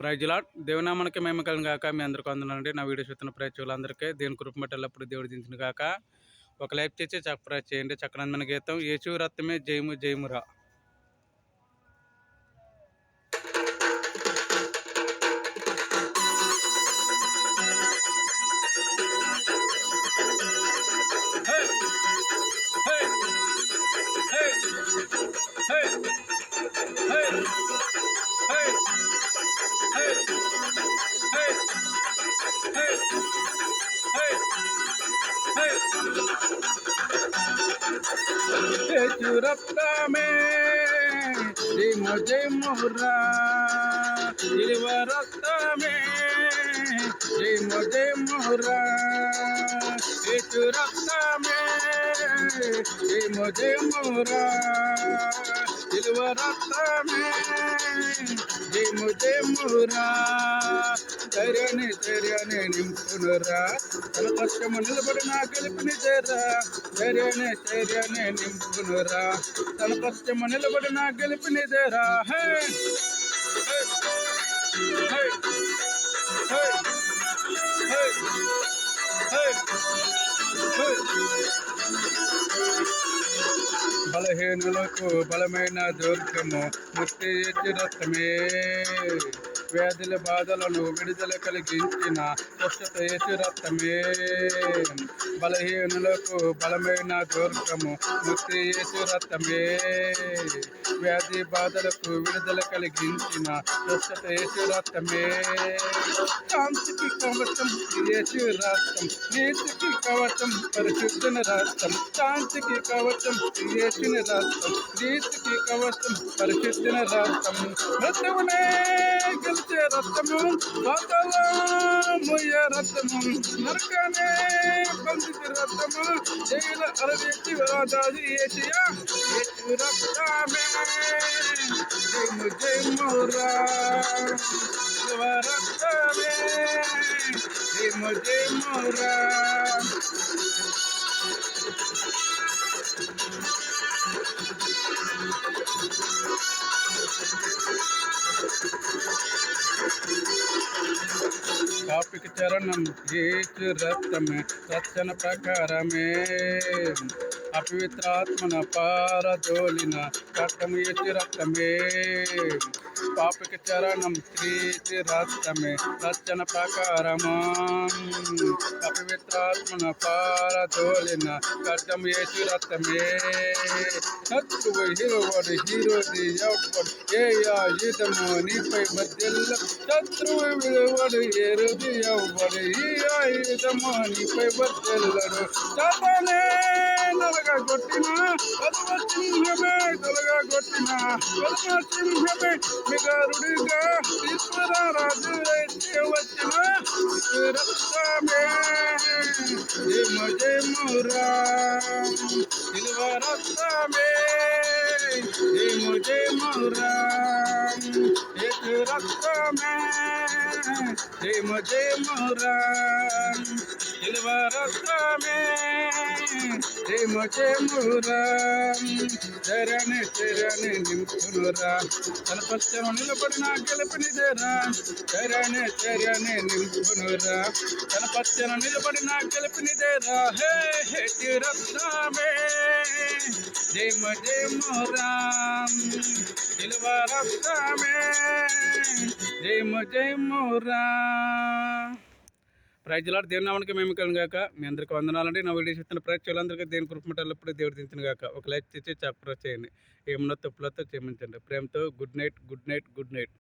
ప్రైజ్లా దేవునామానికి మేము కలిగిన కాక మీ అందరికీ అందనండి నా వీడియో చూస్తున్న ప్రేక్షకులందరికీ దేని కృప ఎల్లప్పుడు దేవుడు దించిన కాక ఒక లైఫ్ చేసి చక్కప్రా చేయండి. చక్కనందన గీతం. యేసు రత్నమే జయము జయమురా. चुरप्ता में मुझे मोहरा रत्ता में मुझे मोहरा चुरप्ता में मुझे मोहरा రక్తమే జిమ జిమురా ఇలువ రక్తమే జిమ జిమురా ధైర్యాన్ని ధైర్యాన్ని నింపునురా తన కష్టము నిలబడి నా గెలుపుని చేరా ధైర్యాన్ని ధైర్యాన్ని నింపునురా తన కష్టము నిలబడి నా గెలుపుని చేరా హే హే హే హే హే హే బలహీనులకు బలమైన దుర్గము ముక్తి ఇచ్చి రక్తమే వ్యాధుల బాధలను విడుదల కలిగించిన స్వస్థత యేసు రక్తమే. బలహీనులకు బలమైన దుర్గము ముక్తి యేసు రక్తమే. వ్యాధి బాధలకు విడుదల కలిగించిన స్వస్థత యేసు రక్తమే. కవచం యేసు రక్తం నీతికి కవచం పరిశుద్ధన రక్తం కాంతికి కవచం యేసుని రక్తం నీతికి కవచం పరిశుద్ధన రక్తం. రక్తమునే పంచే రక్తము మొయ్య రక్తము నరకనే పంచితి రక్తము జైల అరవేటి వరాదాది ఏచియా ఏటి రక్తమే జయము జయమురా రక్తమే జయము జయమురా పాపికి చరణం ఏసు రక్తమే రక్షణ ప్రకారమే అపవిత్రాత్మన పారదోలిన రక్తము ఏసు రక్తమే పాపికి చరణం శ్రీతి రక్తమే రక్షణ ప్రకారమా అపవిత్రాత్మన పారదోలిన రక్తము ఏసు రక్తమే శత్రువు హీరోవాడు హీరోది ఎవడు ఏ ఆయుధము నీపై మధ్యలో శత్రువు విలువడు ఏరుది ఎవడు ఈ ఆయుధము నీపై మధ్యల్లడు చతనే నలగా కొట్టిన పదవ ಗೊತ್ತಿನ ಕೊಲ್ಮ ಸಿಂಹವೇ ನಿಗರುಡಿಗ ಈಶ್ವರ ರಾಜುವೆ ದೇವತಿನ ರಕ್ತಮೇ ಜೇಮ ಜೇಮುರ ನಿಲ್ವ ರಕ್ತಮೇ ಜೇಮ ಜೇಮುರ ಏಕ ರಕ್ತಮೇ ಜೇಮ ಜೇಮುರ ನಿಲ್ವ ರಕ್ತಮೇ జయము జయమురా చరణి చరణి నింపునురా. తన పశ్చము నిలబడిన గెలుపునిదేరా చరణి చరణి నింపునురా. తన పశ్చను నిలబడిన గెలుపునిదేరా హే హే రక్తమే జయము జయమురా నిలువ రక్తమే జయము జయమురా ప్రజలాడు దేవుని నామానికి మేము కలిగాక మీ అందరికీ వందనాలండి. నా వీడియో చూస్తున్న ప్రేక్షకులందరికీ దేని కృపమటప్పుడు దేవుడు దించిన గాక. ఒక లైక్ చేసి చప్పర చేయండి. ఏమన్నా తప్పులతో క్షమించండి. ప్రేమతో good night good night good night.